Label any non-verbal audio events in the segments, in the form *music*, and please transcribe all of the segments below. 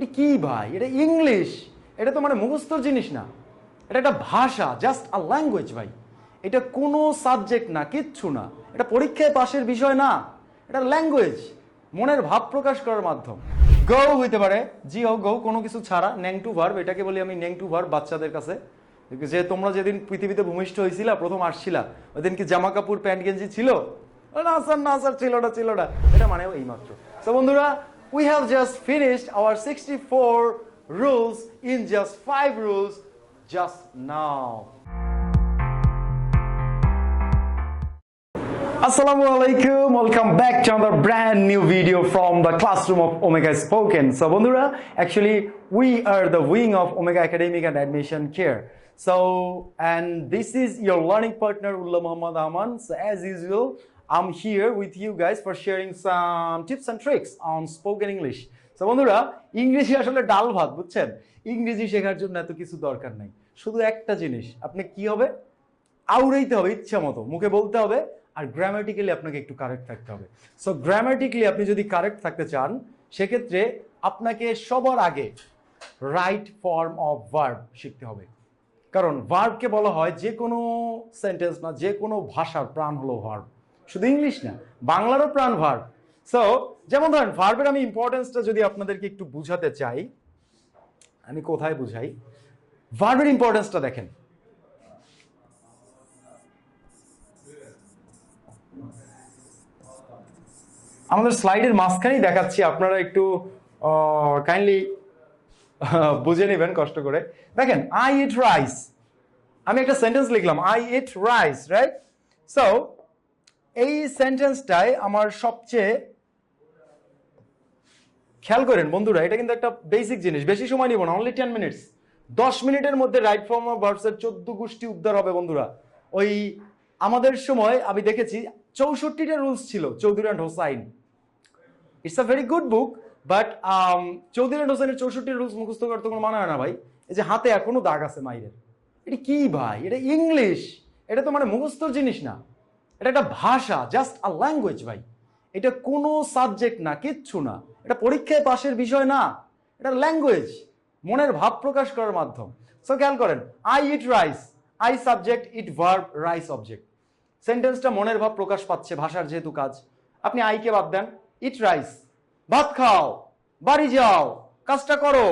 এটা কি ভাই? এটা ইংলিশ। এটা তো মানে মুখস্থর জিনিস না। এটা একটা ভাষা জাস্ট আ ল্যাঙ্গুয়েজ ভাই। এটা কোনো সাবজেক্ট না, কিচ্ছু না। এটা পরীক্ষায় পাশের বিষয় না। এটা ল্যাঙ্গুয়েজ মনের ভাব প্রকাশ করার মাধ্যম। গৌ হইতে পারে। জি হোক গৌ কোনো কিছু ছাড়া। ন্যাং টু ভার্ব, এটাকে বলি আমি ন্যাং টু ভার্ব বাচ্চাদের কাছে। যে তোমরা যেদিন পৃথিবীতে ভূমিষ্ঠ হয়েছিলা প্রথম আসছিলা ওই দিন কি জামা কাপড়, প্যান্ট, গেঞ্জি ছিল? না স্যার না স্যার, ছিল না ছিল না। এটা মানেও এইমাত্র। তো বন্ধুরা We have just finished our 64 rules in just 5 rules just now. Assalamu alaikum, welcome back to another brand new video from the classroom of Omega Spoken. So, Bondura, actually, we are the wing of Omega Academic and Admission Care. So, and this is your learning partner, Ullah Muhammad Aman. So, as usual, I'm here with you guys for sharing some tips and tricks on spoken English. So, বন্ধুরা ইংরেজি আসলে ডাল ভাত বুঝছেন? ইংরেজি শেখার জন্য এত কিছু দরকার নাই। শুধু একটা জিনিস আপনি কি হবে? আউড়াইতে হবে ইচ্ছা মতো মুখে বলতে হবে আর গ্রামাটিক্যালি আপনাকে একটু কারেক্ট থাকতে হবে। সো গ্রামাটিক্যালি আপনি যদি কারেক্ট থাকতে চান সেক্ষেত্রে আপনাকে সবার আগে রাইট ফর্ম অফ ভার্ব শিখতে হবে। কারণ ভার্বকে বলা হয় যে কোনো সেন্টেন্স না যে কোনো ভাষার প্রাণ হলো ভার্ব শুধু ইংলিশ না, বাংলারও প্রাণ ভার্ব সো যেমন ধরেন ভার্বের আমি ইম্পর্টেন্সটা যদি আপনাদেরকে একটু বুঝাতে চাই, আমি কোথায় বুঝাই? ভার্বের ইম্পর্টেন্সটা দেখেন। আমাদের স্লাইডের মাঝখানেই দেখাচ্ছি, আপনারা একটু কাইন্ডলি বুঝে নেবেন, কষ্ট করে। দেখেন আই ইট রাইস আমি একটা সেন্টেন্স লিখলাম I eat rice right so এই সেন্টেন্সটায় আমার সবচেয়ে খেয়াল করেন বন্ধুরা, এটা কিন্তু একটা বেসিক জিনিস। বেশি সময় নিব না অনলি টেন মিনিটস দশ মিনিটের মধ্যে রাইট ফর্ম অফ ভার্বসের চোদ্দ গোষ্ঠী উদ্ধার হবে বন্ধুরা। ওই আমাদের সময় আমি দেখেছি, চৌষট্টিটা রুলস ছিল, Chowdhury and Hossain. It's a very good book but Chowdhury and হোসাইনের চৌষট্টি রুলস মুখস্থ করতে কোনো মানা হয় না ভাই। এই যে হাতে এখনও দাগ আছে মাইরের এটা কি ভাই? এটা ইংলিশ এটা তো মানে মুখস্থর জিনিস না। এটা একটা ভাষা জাস্ট আ ল্যাঙ্গুয়েজ ভাই। এটা কোনো সাবজেক্ট না, কিচ্ছু না। এটা পরীক্ষায় পাশের বিষয় না। এটা ল্যাঙ্গুয়েজ মনের ভাব প্রকাশ করার মাধ্যম। সো খেয়াল করেন I eat rice I subject eat verb rice object সেন্টেন্সটা মনের ভাব প্রকাশ পাচ্ছে, ভাষার যেহেতু কাজ। আপনি আইকে বাদ দেন ইট রাইস ভাত খাও, বাড়ি যাও, কাজটা করো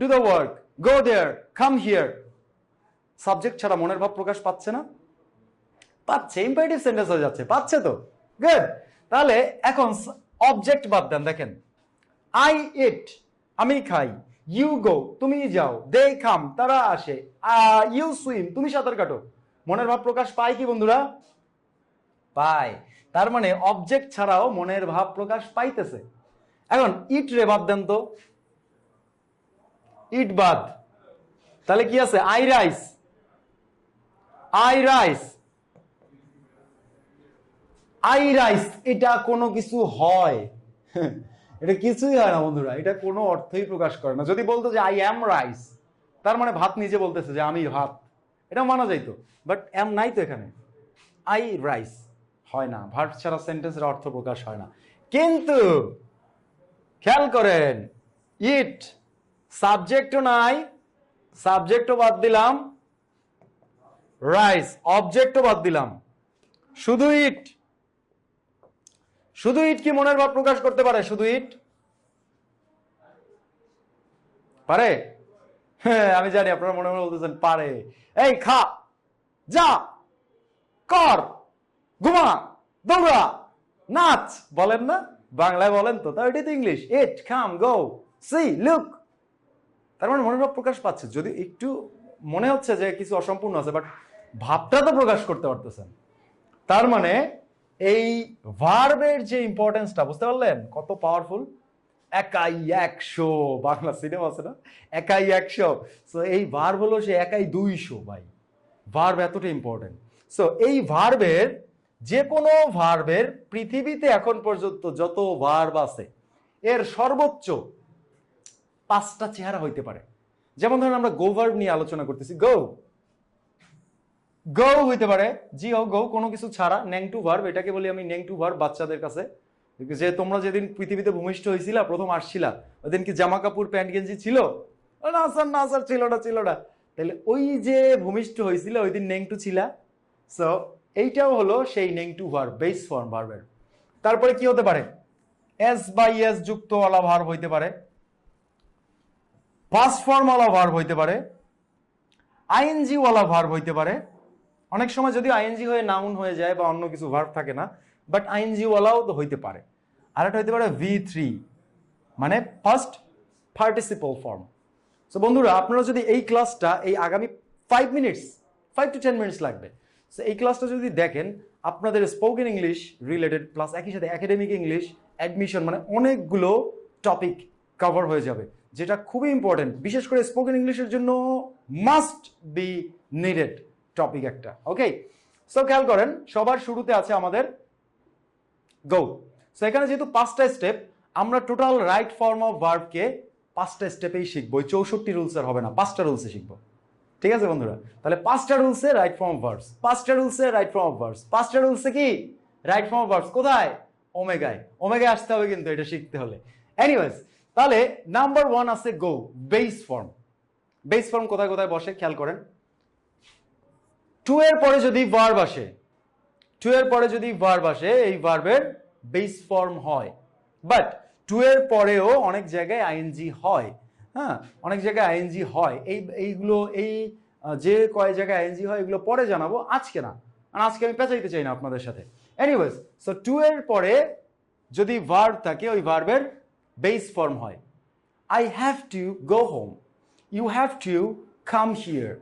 do the work go there come here subject ছাড়া মনের ভাব প্রকাশ পাচ্ছে না। পাচ্ছে ইম্পারেটিভ সেন্টেন্স হয়ে যাচ্ছে। পাচ্ছে তো? গুড তাহলে এখন অবজেক্ট বাদ দেন, দেখেন। আই ইট আমি খাই। ইউ গো তুমি যাও। দে খাম তারা আসে। ইউ সুইম তুমি সাঁতার কাটো। মনের ভাব প্রকাশ পায় কি বন্ধুরা? পায়। তার মানে অবজেক্ট ছাড়াও মনের ভাব প্রকাশ পাইতেছে। এখন ইট রে বাদ দেন তো। ইট বাদ। তাহলে কি আছে? I rice I rice I rice, এটা কোনো কিছু হয়। *laughs* এটা কিছুই হয় না বন্ধুরা, এটা কোনো অর্থই প্রকাশ করে না। যদি বলতো যে আই অ্যাম রাইস তার মানে ভাত নিজে বলতেছে যে আমি ভাত এটা মানা যাইতো। বাট অ্যাম নাই তো এখানে। আই রাইস হয় না ভার্ব ছাড়া সেন্টেন্সের অর্থ প্রকাশ হয় না। কিন্তু খেয়াল করেন ইট সাবজেক্টও নাই সাবজেক্টও বাদ দিলাম রাইস অবজেক্টও বাদ দিলাম। শুধু ইট শুধু ইট কি মনের ভাব প্রকাশ করতে পারে? শুধু ইট? পারে? হ্যাঁ আমি জানি, আপনারা মনে মনে বলতেছেন, পারে। এই, খা, যা, কর, ঘুমা, দৌড়া, নাচ, বলেন না? বাংলায় বলেন তো, তাও এটাই তো ইংলিশ। ইট খাম গো, সি, লুক। তার মানে মনের ভাব প্রকাশ পাচ্ছে। যদি একটু মনে হচ্ছে যে কিছু অসম্পূর্ণ আছে, বাট ভাবটা তো প্রকাশ করতে পারতেছেন। তার মানে এই ভার্বের যে ইম্পর্টেন্সটা বুঝতে পারলেন? কত পাওয়ারফুল একাই একশো। বাংলা সিনেমা আছে না? একাই একশো। সো এই ভার্ব হলো সে একাই দুইশো, ভাই। ভার্ব এতটা ইম্পর্টেন্ট সো এই ভার্বের যে কোনো ভার্বের পৃথিবীতে এখন পর্যন্ত যত ভার্ব আছে, এর সর্বোচ্চ পাঁচটা চেহারা হইতে পারে। যেমন ধরেন আমরা গো ভার্ব নিয়ে আলোচনা করতেছি। গো গো হইতে পারে। জি, ও গো কোনো কিছু ছাড়া। ন্যাং টু ভার্ব, এটাকে বলি আমি ন্যাং টু ভার্ব বাচ্চাদের কাছে। যে তোমরা যেদিন পৃথিবীতে ভূমিষ্ঠ হয়েছিলা প্রথম আসছিলা, ওদিন কি জামা কাপড়, প্যান্ট, গেঞ্জি ছিল? না স্যার না স্যার, ছিল না ছিল না। তাহলে ওই যে ভূমিষ্ঠ হয়েছিল ওই দিন নেংটু ছিলা। সো এইটাও হলো সেই নেংটু ভার্ব, বেস ফর্ম ভার্বের। তারপরে কি হতে পারে? এস বাই এস যুক্ত ওয়ালা ভার্ব হইতে পারে। পাস্ট ফর্ম ওয়ালা ভার্ব হইতে পারে। আইএনজি ওয়ালা ভার্ব হইতে পারে। অনেক সময় যদি আইএনজি হয়ে নাউন হয়ে যায় বা অন্য কিছু ভার্ব থাকে না বাট আইএনজি ওয়ালাও তো হইতে পারে। আর একটা হইতে পারে ভি থ্রি মানে ফার্স্ট পার্টিসিপল ফর্ম সো বন্ধুরা, আপনারা যদি এই ক্লাসটা এই আগামী five minutes five to ten minutes লাগবে। সো এই ক্লাসটা যদি দেখেন, আপনাদের স্পোকেন ইংলিশ রিলেটেড প্লাস একই সাথে একাডেমিক ইংলিশ অ্যাডমিশন মানে অনেকগুলো টপিক কভার হয়ে যাবে, যেটা খুবই ইম্পর্টেন্ট বিশেষ করে স্পোকেন ইংলিশের জন্য মাস্ট বি নিডেড টপিক একটা। ওকে সো খেয়াল করেন, সবার শুরুতে আছে আমাদের গো সো এখানে যেহেতু পাঁচটা স্টেপ আমরা টোটাল রাইট ফর্ম অফ ভার্বকে পাঁচটা স্টেপেই শিখব। ওই চৌষট্টি রুলসের হবে না, পাঁচটা রুলসে শিখব। ঠিক আছে বন্ধুরা? তাহলে পাঁচটা রুলসে রাইট ফর্ম অফ ভার্বস পাঁচটা রুলসে রাইট ফর্ম অফ ভার্বস পাঁচটা রুলসে কি? রাইট ফর্ম অফ ভার্বস কোথায়? ওমেগায়। ওমেগায় আসতে হবে কিন্তু এটা শিখতে হলে। এনিওয়েজ তাহলে নাম্বার ওয়ান আছে go base form base form কোথায় কোথায় বসে? খেয়াল করেন। টু এর পরে যদি ভার্ব আসে টু এর পরে যদি ভার্ব আসে, এই ভার্বের বেস ফর্ম হয়। বাট টু এর পরেও অনেক জায়গায় আইএনজি হয়। হ্যাঁ অনেক জায়গায় আইএনজি হয়। এই, এইগুলো, এই যে কয় জায়গায় আইএনজি হয়, এগুলো পরে জানাব। আজকে না। আর আজকে আমি পেঁচাইতে চাই না আপনাদের সাথে। এনিওয়েজ সো টু এর পরে যদি ভার্ব থাকে, ওই ভার্বের বেস ফর্ম হয়। I have to go home you have to come here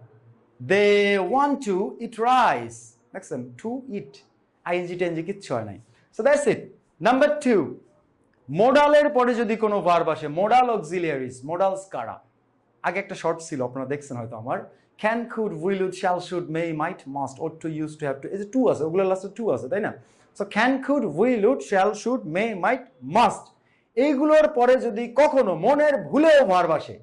they want to eat rice দেখছেন টু ইট আইএনজি টেনজি কিচ্ছু হয় নাই। So that's it number two মোডালের পরে যদি কোনো ভার্ব আসে মোডাল অক্সিলিয়ারিস মোডালস কারা আগে একটা শর্ট ছিল, আপনারা দেখছেন হয়তো আমার। Can could will would shall should may might must ought to use to have to এই যে টু আছে ওগুলো লাস্টে টু আছে, তাই না? So can could will would shall should may might must এইগুলোর পরে যদি কখনো মনের ভুলেও ভার্ব আসে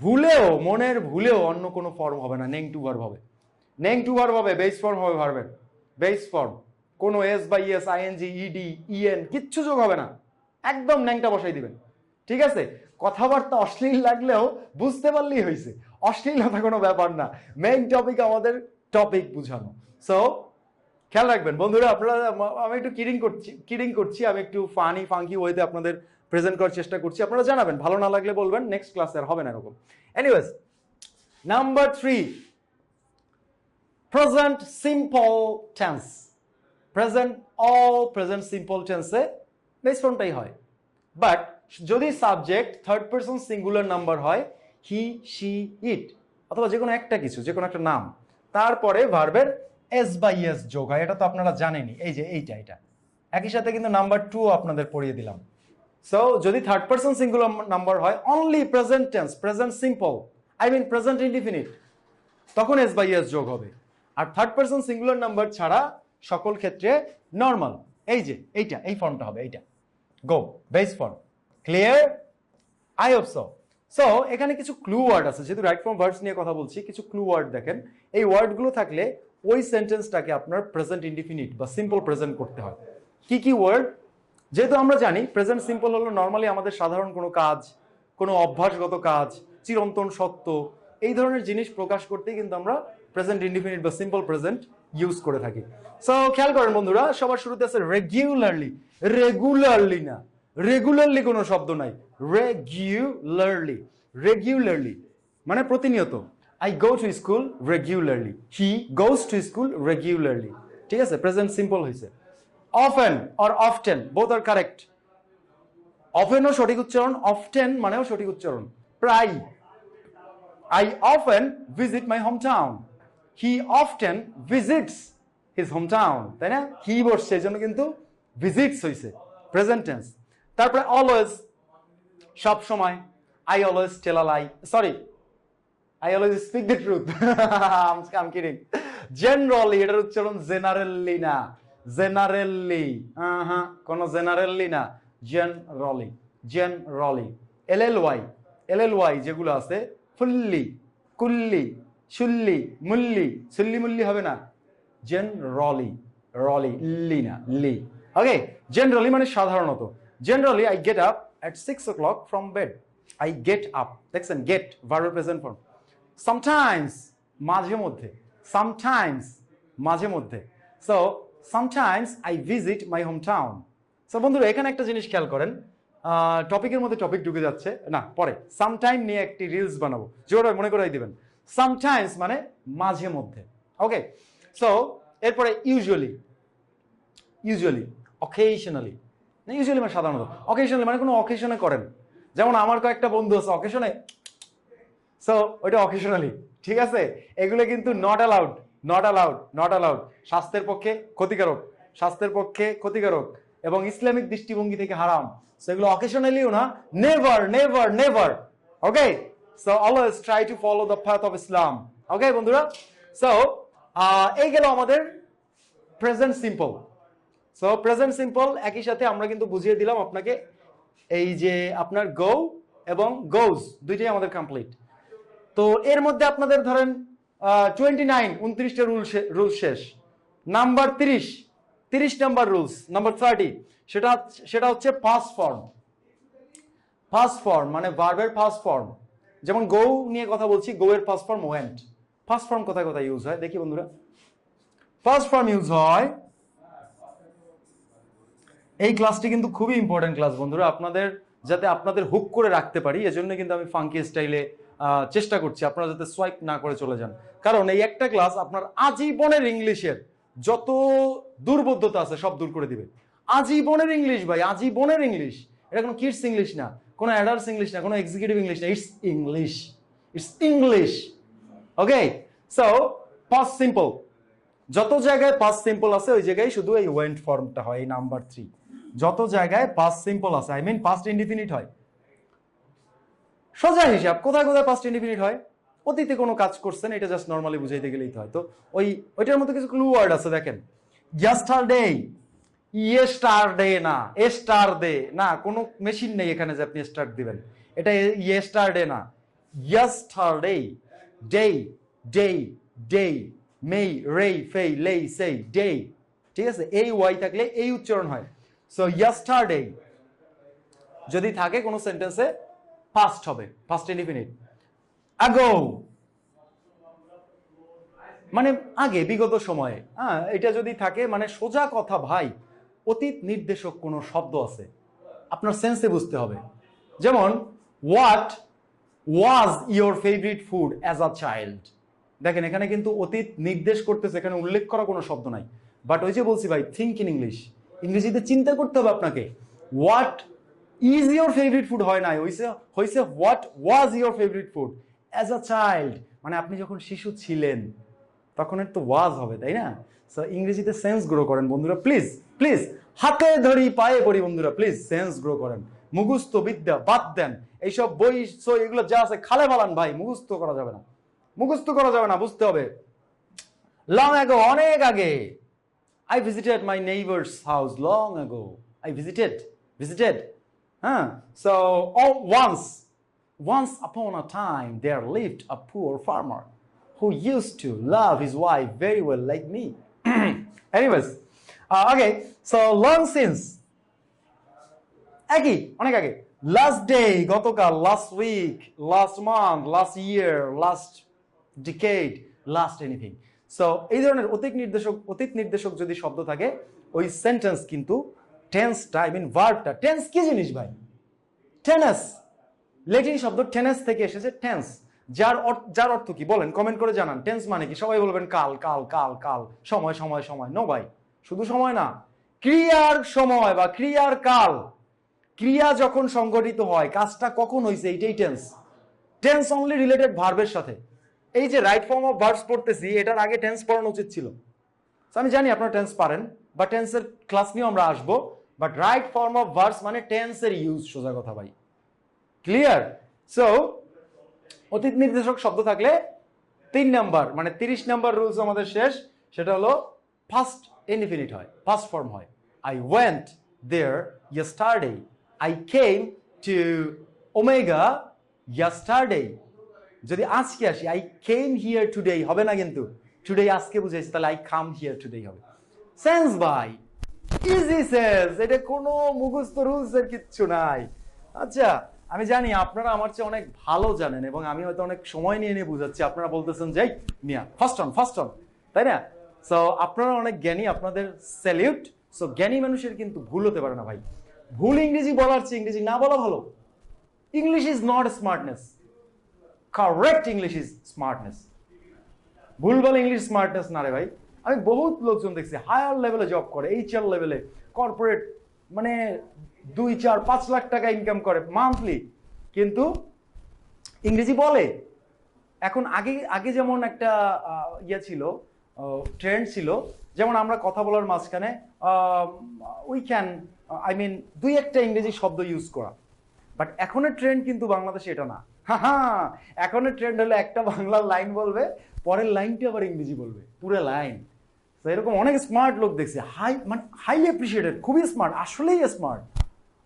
ভুলেও, মনের ভুলেও অন্য কোনো ফর্ম হবে না নেং টু ভার্ব হবে। নেং টু ভার্ব হবে বেস ফর্ম হবে ভার্বের বেস ফর্ম কোনো S by S ING ED EN কিচ্ছু যোগ হবে না। একদম ন্যাংটা বসাই দিবেন। ঠিক আছে? কথাবার্তা অশ্লীল লাগলেও বুঝতে পারলেই হয়েছে। অশ্লীলতা কোনো ব্যাপার না। মেইন টপিক আমাদের টপিক বুঝানো। সো খেয়াল রাখবেন, বন্ধুরা, আপনারা, আমি একটু কিডিং করছি কিডিং করছি। আমি একটু ফানি ফাঙ্কি ওয়েতে আপনাদের প্রেজেন্ট করার চেষ্টা করছি। আপনারা জানাবেন, ভালো না লাগলে বলবেন নেক্সট ক্লাসে আর হবে না এরকম। Anyways number three present simple tense present all present simple টেন্সে বেস ফর্মটাই হয়। বাট যদি subject third person singular number হয় হি শি ইট অথবা যে কোনো একটা কিছু, যে কোনো একটা নাম, তারপরে ভার্বের এস বাই এস যোগ হয়, এটা তো আপনারা জানেনই, এই যে এইটা এটা একই সাথে কিন্তু নাম্বার টু আপনাদের পড়িয়ে দিলাম। সো যদি থার্ড পার্সন সিঙ্গুলার নাম্বার হয় only present tense present simple I mean present indefinite তখন এস বাই এস যোগ হবে। আর থার্ড পার্সন সিঙ্গুলার নাম্বার ছাড়া সকল ক্ষেত্রে নর্মাল এই যে, এইটা, এই ফর্মটা হবে, এইটা। Go base form clear I hope so so এখানে কিছু ক্লু ওয়ার্ড আছে, যেহেতু রাইট ফর্ম ভার্বস নিয়ে কথা বলছি, কিছু ক্লু ওয়ার্ড দেখেন। এই ওয়ার্ডগুলো থাকলে ওই সেন্টেন্সটাকে আপনার প্রেজেন্ট ইনডিফিনিট বা সিম্পল প্রেজেন্ট করতে হয়। কি কি ওয়ার্ড যেহেতু আমরা জানি প্রেজেন্ট সিম্পল হলো নর্মালি আমাদের সাধারণ কোনো কাজ, কোনো অভ্যাসগত কাজ, চিরন্তন সত্য, এই ধরনের জিনিস প্রকাশ করতেই কিন্তু আমরা প্রেজেন্ট ইনডিফিনিট বা সিম্পল প্রেজেন্ট ইউজ করে থাকি। সো খেয়াল করেন বন্ধুরা, সবার শুরুতে আছে রেগুলারলি রেগুলারলি না। রেগুলারলি কোনো শব্দ নাই। রেগুলারলি রেগুলারলি মানে প্রতিনিয়ত। I go to school regularly he goes to school regularly ঠিক আছে? প্রেজেন্ট সিম্পল হয়েছে অফেন অর অফটেন বোথ আর কারেক্ট অফেনও সঠিক উচ্চারণ অফটেন মানেও সঠিক উচ্চারণ। প্রায় I often visit my hometown. He often visits his hometown. তাই না? হি বসছে, এই জন্য কিন্তু ভিজিটস হয়েছে প্রেজেন্ট টেন্স তারপরে অলওয়েজ সব সময়। I always tell a lie sorry I always speak the truth am kidding generally এটার উচ্চারণ জেনারেলি না। জেনারেলি হ্যাঁ কোনো জেনারেলি না generally generally L L Y L L Y যেগুলো আছে, ফুল্লি, কুল্লি, শুল্লি, মুল্লি সুল্লি মুল্লি হবে না জেন রলি রলি লি না, লি। ওকে জেনারেলি মানে সাধারণত। Generally I get up at six o'clock from bed I get up দেখছেন গেট ভার্বের প্রেজেন্ট ফর্ম সামটাইমস মাঝে মধ্যে সামটাইমস মাঝে মধ্যে। So sometimes I visit my home town so বন্ধুরা, এখানে একটা জিনিস খেয়াল করেন। টপিকের মধ্যে টপিক ঢুকে যাচ্ছে। না, পরে। সামটাইম নিয়ে একটি রিলস বানাবো। জোরে মনে করাই দিবেন। সামটাইমস মানে মাঝে মধ্যে। ওকে সো এরপরে ইউজুয়ালি ইউজুয়ালি অকেশনালি না ইউজুয়ালি মানে সাধারণত। অকেশনালি মানে কোনো অকেশনে করেন। যেমন আমার কয়েকটা বন্ধু আছে অকেশনে সো ওইটা অকেশনালি ঠিক আছে? এগুলো কিন্তু not allowed not allowed not allowed স্বাস্থ্যের পক্ষে ক্ষতিকারক, স্বাস্থ্যের পক্ষে ক্ষতিকারক এবং ইসলামিক দৃষ্টিভঙ্গি থেকে হারাম। সেগুলো অকেশনালিও না never never never okay so always try to follow the path of Islam okay বন্ধুরা? সো এই গেল আমাদের present simple so present simple একই সাথে আমরা কিন্তু বুঝিয়ে দিলাম আপনাকে এই যে আপনার গো এবং গোজ দুইটাই আমাদের কমপ্লিট তো এর মধ্যে আপনাদের ধরেন টোয়েন্টি নাইন উনত্রিশটা রুল রুল শেষ। নাম্বার তিরিশ তিরিশ নাম্বার রুলস নাম্বার থার্টি সেটা সেটা হচ্ছে ফার্স্ট ফর্ম ফার্স্ট ফর্ম মানে ভার্বের ফার্স্ট ফর্ম যেমন গো নিয়ে কথা বলছি গো এর past form went past form কোথায় কোথায় ইউজ হয়? দেখি বন্ধুরা। ফার্স্ট ফর্ম ইউজ হয় এই ক্লাসটি কিন্তু খুবই ইম্পর্টেন্ট ক্লাস বন্ধুরা। আপনাদের, যাতে আপনাদের হুক করে রাখতে পারি, এজন্য কিন্তু আমি ফাঙ্কি স্টাইলে চেষ্টা করছি আপনারা যাতে সোয়াইপ না করে চলে যান। কারণ এই একটা ক্লাস আপনার আজীবনের ইংলিশের যত দুর্বোধ্যতা আছে সব দূর করে দিবে। আজীবনের ইংলিশ ভাই, আজীবনের ইংলিশ। এটা কোনো কিডস ইংলিশ না, কোনো অ্যাডাল্টস ইংলিশ না, কোনো এক্সিকিউটিভ ইংলিশ না। It's English it's English okay so past simple যত জায়গায় পাস সিম্পল আছে, ওই জায়গায় শুধু এই ওয়েন্ট ফর্মটা হয়, এই নাম্বার থ্রি যত জায়গায় পাস সিম্পল আছে আই মিন পাস্ট ইনডিফিনিট হয় সোজা হিসাব, কোথায় কোথায় পাস্ট ইনডিফিনিট হয়? অতীতে কোনো কাজ করছেন, এটা জাস্ট নর্মালি বুঝাইতে গেলেই হয়। তো ওই, ওইটার মধ্যে কিছু ক্লু ওয়ার্ড আছে, দেখেন। ইয়াস্টারডে ইয়েস্টারডে না এস্টার ডে না, কোনো মেশিন নেই এখানে যে আপনি স্টার্ট দিবেন। এটা ইয়েস্টারডে না। ইয়াস্টারডে ডে ডে ডে মেই রে ফেই লেই সেই ডে ঠিক আছে? এই ওয়াই থাকলে এই উচ্চারণ হয়। সো ইয়াস্টারডে যদি থাকে কোনো সেন্টেন্সে ফার্স্ট হবে ফার্স্ট ইনডিফিনিট আগো মানে আগে, বিগত সময়ে। হ্যাঁ এটা যদি থাকে মানে সোজা কথা ভাই, অতীত নির্দেশক কোনো শব্দ আছে। আপনার সেন্সে বুঝতে হবে। যেমন what was your favourite food as a child দেখেন, এখানে কিন্তু অতীত নির্দেশ করতেছে, এখানে উল্লেখ করা কোনো শব্দ নাই। বাট ওই যে বলছি ভাই থিঙ্ক ইন ইংলিশ ইংরেজিতে চিন্তা করতে হবে আপনাকে। What is your favourite food হয় নাই। হইছে হইছে what was your favourite food as a child মানে আপনি যখন শিশু ছিলেন, তখন একটু ওয়াজ হবে, তাই না? সো ইংরেজিতে সেন্স গ্রো করেন বন্ধুরা প্লিজ প্লিজ হাতে ধরি, পায়ে পড়ি বন্ধুরা প্লিজ সেন্স গ্রো করেন। মুখস্থ বিদ্যা বাদ দেন। এইসব বই, সই, এগুলো যা আছে, খালে ফালান ভাই, মুখস্থ করা যাবে না। মুখস্থ করা যাবে না, বুঝতে হবে। লং অ্যাগো অনেক আগে I visited my neighbours house long ago I visited visited হ্যাঁ so once Once upon a time, there lived a poor farmer who used to love his wife very well, like me. *clears throat* Anyways, uh, okay, so long since. একই অনেক আগে last day গতকাল last week last month last year last decade last anything so এই ধরনের অতীত নির্দেশক অতীত নির্দেশক যদি শব্দ থাকে ওই সেন্টেন্স কিন্তু টেন্সটা আই মিন ভার্বটা টেন্স কি জিনিস ভাই? টেনেস লেটিন শব্দ টেনেস থেকে এসেছে টেন্স যার যার অর্থ কি? বলেন কমেন্ট করে জানান। টেন্স মানে কি? সবাই বলবেন কাল কাল কাল কাল। সময় সময় সময়। নো ভাই, শুধু সময় না। ক্রিয়ার সময় বা ক্রিয়ার কাল। ক্রিয়া যখন সংগঠিত হয়, কাজটা কখন হয়েছে এইটাই টেন্স টেন্স অনলি রিলেটেড ভার্বের সাথে। এই যে রাইট ফর্ম অফ ভার্বস পড়তেছি, এটার আগে টেন্স পড়ানো উচিত ছিল। আমি জানি আপনারা টেন্স পারেন বা টেন্সের ক্লাস নিয়েও আমরা আসব। But right form of verbs মানে টেন্সের ইউজ সোজা কথা ভাই। ক্লিয়ার সো অতীত নির্দেশক শব্দ থাকলে তিন নাম্বার মানে তিরিশ নাম্বার রুলস আমাদের শেষ, সেটা হলো ফার্স্ট ইনডিফিনিট হয় ফার্স্ট ফর্ম হয়। I went there yesterday I came to omega yesterday যদি আজকে আসি আই কেম হিয়ার টুডে হবে না কিন্তু? টুডে আজকে বুঝেছি তাহলে আই কাম হিয়ার টুডে হবে। সেন্স বাই ইজি সেন্স এটা কোনো মুখস্থ রুলস এর কিচ্ছু নাই। আচ্ছা আমি জানি আপনারা আমার চেয়ে অনেক ভালো জানেন এবং আমি হয়তো অনেক সময় নিয়ে নিয়ে বুঝাচ্ছি। আপনারা বলতেছেন যে মিয়া ফার্স্ট অন ফার্স্ট অন তাই না? সো আপনারা অনেক জ্ঞানী, আপনাদের স্যালিউট সো জ্ঞানী মানুষের কিন্তু ভুল হতে পারে না ভাই। ভুল ইংরেজি বলার চেয়ে ইংরেজি না বলা ভালো। English is not smartness correct English is smartness ভুলভাল ইংলিশ স্মার্টনেস না রে ভাই। আমি বহুত লোকজন দেখছি হায়ার লেভেলে জব করে এইচআর লেভেলে কর্পোরেট মানে দুই, চার, পাঁচ লাখ টাকা ইনকাম করে মান্থলি কিন্তু ইংরেজি বলে। এখন আগে আগে যেমন একটা ইয়ে ছিল ট্রেন্ড ছিল, যেমন আমরা কথা বলার মাঝখানে উই ক্যান আই মিন দুই একটা ইংরেজি শব্দ ইউজ করা। বাট এখনের ট্রেন্ড কিন্তু বাংলাদেশে এটা না। হ্যাঁ এখনের ট্রেন্ড হলে একটা বাংলার লাইন বলবে, পরের লাইনটি আবার ইংরেজি বলবে, পুরো লাইন এরকম অনেক স্মার্ট লোক দেখছি। হাই মানে হাইলি অ্যাপ্রিসিয়েটেড খুবই স্মার্ট আসলেই স্মার্ট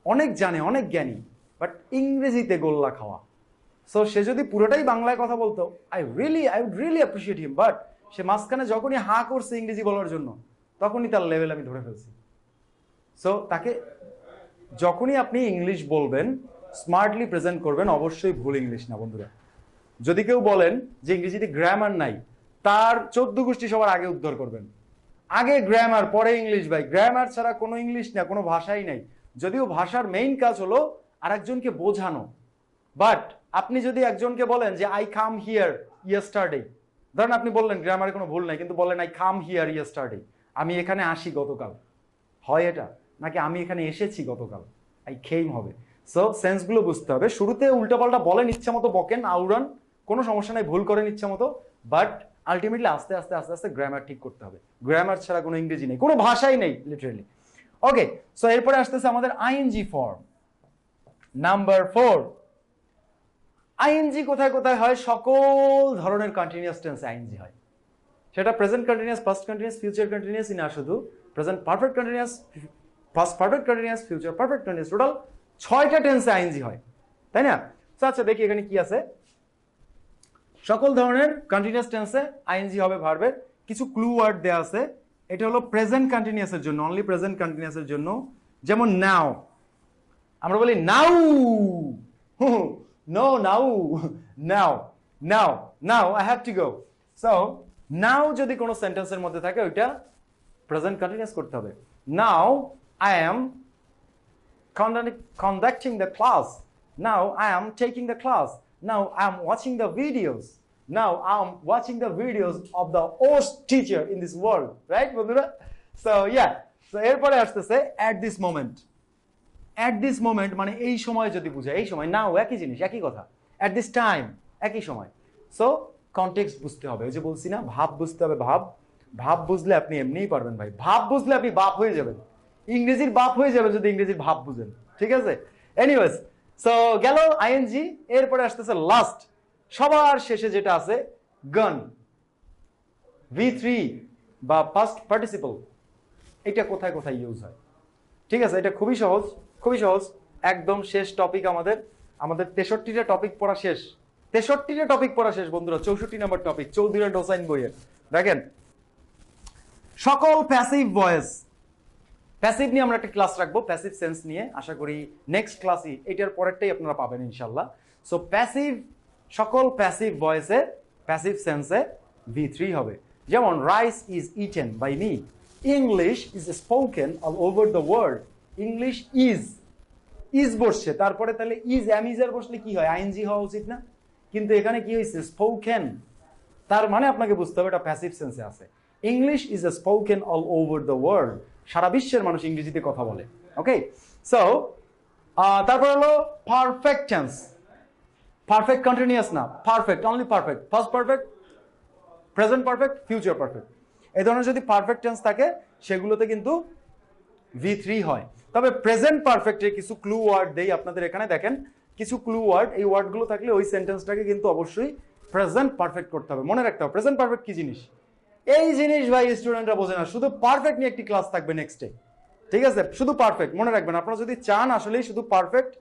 অনেক জানে, অনেক জ্ঞানী বাট ইংরেজিতে গোল্লা খাওয়া। সো সে যদি পুরোটাই বাংলায় কথা বলতো I really I would really appreciate him but সে মাঝখানে যখনই হা করছে ইংরেজি বলার জন্য, তখনই তার লেভেল আমি ধরে ফেলছি। সো তাকে যখনই আপনি ইংলিশ বলবেন স্মার্টলি প্রেজেন্ট করবেন, অবশ্যই ভুল ইংলিশ না, বন্ধুরা। যদি কেউ বলেন যে ইংরেজিতে গ্রামার নাই, তার চোদ্দ গোষ্ঠী সবার আগে উদ্ধার করবেন। আগে গ্রামার পরে ইংলিশ ভাই। গ্রামার ছাড়া কোনো ইংলিশ না, কোনো ভাষাই নাই। যদিও ভাষার মেইন কাজ হলো আরেকজনকে বোঝানো। বাট আপনি যদি একজনকে বলেন যে আই কাম হিয়ার ইয়েস্টারডে ধরেন আপনি বললেন গ্রামারে কোনো ভুল নাই। কিন্তু বলেন আই কাম হিয়ার ইয়েস্টারডে আমি এখানে আসি গতকাল। হয় এটা? নাকি, আমি এখানে এসেছি গতকাল? আই খেইম হবে। সো সেন্সগুলো বুঝতে হবে। শুরুতে উল্টাপাল্টা বলেন ইচ্ছা মতো বকেন আউরান কোনো সমস্যা নাই, ভুল করেন ইচ্ছা মতো বাট আলটিমেটলি আস্তে আস্তে আস্তে আস্তে গ্রামার ঠিক করতে হবে। গ্রামার ছাড়া কোনো ইংরেজি নেই, কোনো ভাষাই নেই লিটারেলি ওকে সো এরপরে আসতেছে আমাদের ING form number four ING কোথায় কোথায় হয়? সকল ধরনের কন্টিনিউয়াস টেন্সে আইএনজি হয়। সেটা present continuous past continuous future কন্টিনিউয়াসই না শুধু। Present perfect continuous past perfect continuous future perfect continuous total ছয়টা টেন্সে আইএনজি হয়। তাই না? আচ্ছা দেখি এখানে কি আছে। সকল ধরনের কন্টিনিউয়াস টেন্সে আইএনজি হবে ভার্বের কিছু ক্লু ওয়ার্ড দেওয়া আছে। এটা হলো প্রেজেন্ট কন্টিনিউয়াসের জন্য অনলি প্রেজেন্ট কন্টিনিউয়াসের জন্য। যেমন নাও আমরা বলি now no now now now now I have to go so now যদি কোনো সেন্টেন্সের মধ্যে থাকে, ওইটা প্রেজেন্ট কন্টিনিউয়াস করতে হবে। Now I am conducting the class. Now, I am taking the class. Now I am watching the videos. Now I am watching the videos of the worst teacher in this world. Right, বন্ধুরা? So yeah. So এরপরে আসতেছে at this moment. At this moment মানে এই সময় যদি বুঝায় এই সময় নাও একই জিনিস একই কথা at this time একই সময় সো কনটেক্সট বুঝতে হবে ওই যে বলছি না ভাব বুঝতে হবে ভাব ভাব বুঝলে আপনি এমনিই পারবেন ভাই ভাব বুঝলে আপনি বাপ হয়ে যাবেন ইংরেজির বাপ হয়ে যাবে যদি ইংরেজির ভাব বুঝেন ঠিক আছে এনিওয়েজ সো গেল আইএনজি, এরপরে আসতেছে লাস্ট সবার শেষে যেটা আছে গান ভি থ্রি বা পাস্ট পার্টিসিপল এটা কোথায় কোথায় ইউজ হয়? ঠিক আছে, এটা খুবই সহজ খুবই সহজ, একদম শেষ টপিক আমাদের আমাদের তেষট্টিটা টপিক পড়া শেষ। তেষট্টিটা টপিক পড়া শেষ, বন্ধুরা, চৌষট্টি নম্বর টপিক চৌধুরী হোসাইন বইয়ের। দেখেন, সকল প্যাসিভ ভয়েস প্যাসিভ নিয়ে আমরা একটা ক্লাস রাখব প্যাসিভ সেন্স নিয়ে। আশা করি নেক্সট ক্লাসই এটার পরেরটাই আপনারা পাবেন ইনশাল্লাহ সো প্যাসিভ সকল প্যাসিভ ভয়েসে প্যাসিভ সেন্সে ভি থ্রি হবে। যেমন rice is eaten by me English is spoken all over the world English is is বসছে। তারপরে তাহলে ইজ অ্যামিজার বসলে কি হয়? আইনজি হওয়া উচিত না। কিন্তু এখানে কি হয়েছে? স্পোকেন তার মানে আপনাকে বুঝতে হবে এটা প্যাসিভ সেন্সে আছে। English is spoken all over the world সারা বিশ্বের মানুষ ইংরেজিতে কথা বলে ওকে সো তারপর হলো পারফেক্ট টেন্স পারফেক্ট কন্টিনিউয়াস না perfect only perfect past perfect present perfect future perfect এই ধরনের যদি পারফেক্ট টেন্স থাকে, সেগুলোতে কিন্তু ভি থ্রি হয়। তবে প্রেজেন্ট পারফেক্টের কিছু ক্লু ওয়ার্ড দেই আপনাদের এখানে, দেখেন, কিছু ক্লু ওয়ার্ড এই ওয়ার্ডগুলো থাকলে ওই সেন্টেন্সটাকে কিন্তু অবশ্যই প্রেজেন্ট পারফেক্ট করতে হবে। মনে রাখতে হবে প্রেজেন্ট পারফেক্ট কি জিনিস? এই জিনিস ভাই স্টুডেন্টরা বোঝে না। শুধু পারফেক্ট নিয়ে একটি ক্লাস থাকবে নেক্সটে ঠিক আছে? শুধু পারফেক্ট মনে রাখবেন, আপনারা যদি চান আসলেই শুধু পারফেক্ট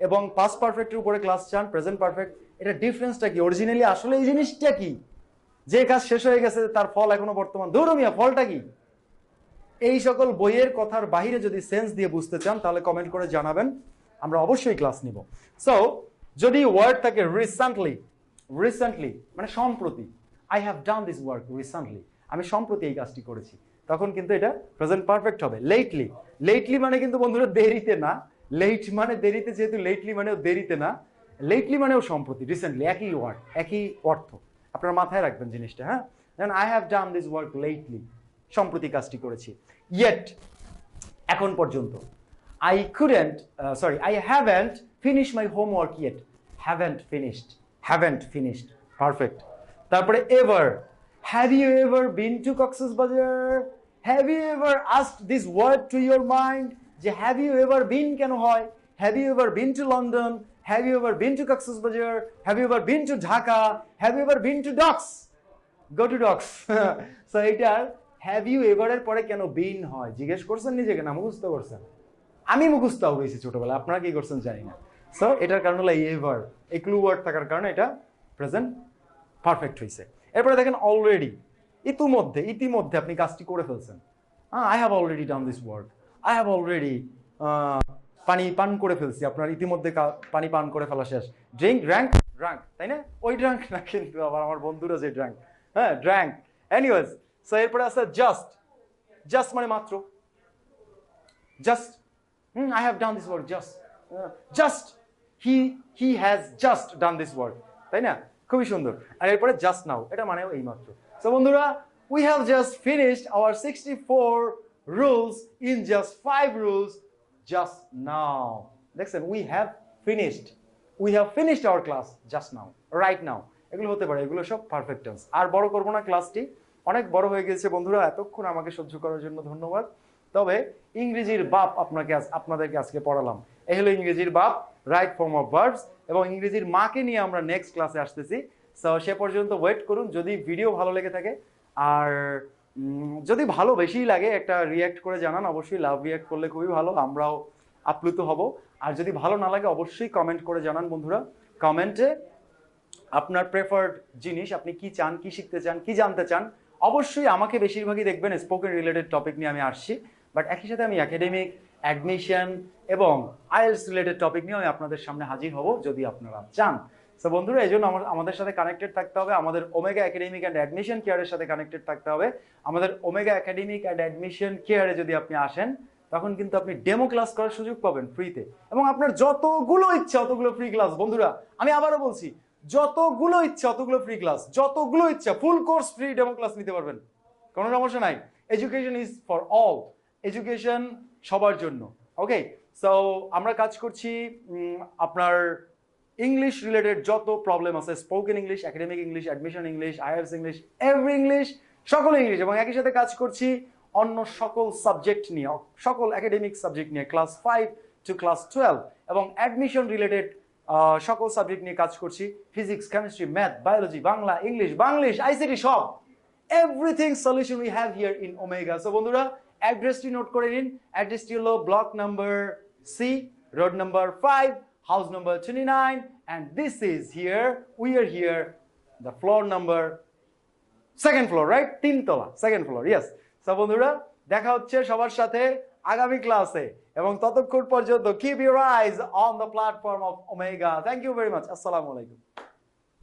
এবং পাস পারফেক্টের উপরে ক্লাস চান প্রেজেন্ট পারফেক্ট এটা ডিফারেন্সটা কি? অরিজিনালি আসলে এই জিনিসটা কি? যে কাজ শেষ হয়ে গেছে, তার ফল এখনও বর্তমান। দৌড়মিয়া ফলটা কি? এই সকল বইয়ের কথার বাইরে যদি সেন্স দিয়ে বুঝতে চান, তাহলে কমেন্ট করে জানাবেন। আমরা অবশ্যই ক্লাস নিব। সো যদি ওয়ার্ড থাকে রিসেন্টলি রিসেন্টলি মানে সম্প্রতি I have done this work recently আমি সম্প্রতি এই কাজটি করেছি। তখন কিন্তু এটা প্রেজেন্ট পারফেক্ট হবে। লেটলি লেটলি মানে কিন্তু বন্ধুরা, দেরিতে না। লেট মানে দেরিতে, যেহেতু লেটলি মানেও দেরিতে না। লেটলি মানেও সম্প্রতি রিসেন্টলি একই ওয়ার্ড একই অর্থ। আপনার মাথায় রাখবেন জিনিসটা হ্যাঁ? Then I have done this work lately সম্প্রতি কাজটি করেছি। ইয়েট এখন পর্যন্ত। I couldn't sorry I haven't finish my homework yet haven't finished haven't finished perfect তারপরে ever have you ever been to Cox's Bazar have you ever ask this word to your mind যে have you ever been কেন হয়? Have you ever been to London have you ever been to Cox's Bazar have you ever been to Dhaka have you ever been to docks go to docks so এইটার have you এভারের পরে কেন বিন হয়? জিজ্ঞেস করছেন নিজেকে না, মুখস্থ করছেন। আমি মুখস্থ হয়েছি ছোটবেলা আপনারা কি করছেন জানি না। সো এটার কারণ হলো এভার এই ক্লু ওয়ার্ড থাকার কারণে এটা প্রেজেন্ট পারফেক্ট হয়েছে এরপরে দেখেন অলরেডি ইতিমধ্যে ইতিমধ্যে আপনি কাজটি করে ফেলছেন। হ্যাঁ I have already done this work I have already পানি পান করে ফেলছি। আপনার ইতিমধ্যে পানি পান করে ফেলা শেষ। ড্রিঙ্ক ড্র্যাঙ্ক ড্রাঙ্ক তাই না? ওই ড্রাঙ্ক না কিন্তু আবার আমার বন্ধুরা যে ড্রাঙ্ক হ্যাঁ ড্রাঙ্ক এনিওয়েজ সো এরপরে আছে জাস্ট জাস্ট মানে মাত্র। Just hmm I have done this work just just he he has just done this work তাই না? খুবই সুন্দর। আর এরপরে জাস্ট নাও এটা মানেও এই মাত্র সো বন্ধুরা we have just finished our sixty four rules in just five rules just now দেখছেন we have finished we have finished our class just now right now এগুলো হতে পারে, এগুলো সব পারফেক্ট আর বড় করব না ক্লাসটি অনেক বড় হয়ে গেছে বন্ধুরা, এতক্ষণ আমাকে সহ্য করার জন্য ধন্যবাদ। তবে ইংরেজির বাপ আপনাকে আজ- আপনাদেরকে আজকে পড়ালাম। এই হলো ইংরেজির বাপ রাইট ফর্ম অফ ভার্বস এবং ইংরেজির মাকে নিয়ে আমরা নেক্সট ক্লাসে আসতেছি। সো সে পর্যন্ত ওয়েট করুন, যদি ভিডিও ভালো লেগে থাকে। আর যদি ভালো বেশি লাগে, একটা রিয়্যাক্ট করে জানান। অবশ্যই লাভ রিয়্যাক্ট করলে খুবই ভালো, আমরাও আপ্লুত হব। আর যদি ভালো না লাগে, অবশ্যই কমেন্ট করে জানান বন্ধুরা। কমেন্টে আপনার প্রেফার্ড জিনিস, আপনি কি চান, কি শিখতে চান, কি জানতে চান, অবশ্যই আমাকে বেশিরভাগই দেখবেন স্পোকেন রিলেটেড টপিক নিয়ে আমি আসছি। বাট একই সাথে আমি একাডেমিক অ্যাডমিশন এবং আইএলস রিলেটেড টপিক নিয়ে আমি আপনাদের সামনে হাজির হব যদি আপনারা চান। সো বন্ধুরা, এই জন্য আমাদের সাথে কানেক্টেড থাকতে হবে। আমাদের ওমেগা একাডেমিক অ্যান্ড অ্যাডমিশন কেয়ারের সাথে কানেক্টেড থাকতে হবে। আমাদের ওমেগা একাডেমিক অ্যান্ড অ্যাডমিশন কেয়ারে যদি আপনি আসেন, তখন কিন্তু আপনি ডেমো ক্লাস করার সুযোগ পাবেন ফ্রিতে এবং আপনার যতগুলো ইচ্ছা, অতগুলো ফ্রি ক্লাস বন্ধুরা, আমি আবারও বলছি, যতগুলো ইচ্ছা, অতগুলো ফ্রি ক্লাস যতগুলো ইচ্ছা full course free demo class নিতে পারবেন। কোনো সমস্যা নাই। Education is for all education সবার জন্য। ওকে সো আমরা কাজ করছি আপনার ইংলিশ রিলেটেড যত প্রবলেম আছে spoken English academic English admission English IELTS English every English সকল ইংলিশ এবং একই সাথে কাজ করছি অন্য সকল সাবজেক্ট নিয়ে, সকল একাডেমিক সাবজেক্ট নিয়ে class five to class twelve এবং অ্যাডমিশন রিলেটেড সকল সাবজেক্ট নিয়ে কাজ করছি physics chemistry math biology Bangla English Banglish ICT সব। Everything solution we have here in Omega so বন্ধুরা অ্যাড্রেসটি নোট করে নিন। অ্যাড্রেসটি হলো block number C road number five house number twenty nine and this is here we are here the floor number second floor right তিনতলা second floor yes বন্ধুরা, দেখা হচ্ছে সবার সাথে আগামী ক্লাসে, এবং ততক্ষণ পর্যন্ত keep your eyes on the platform of Omega thank you very much আসসালামু আলাইকুম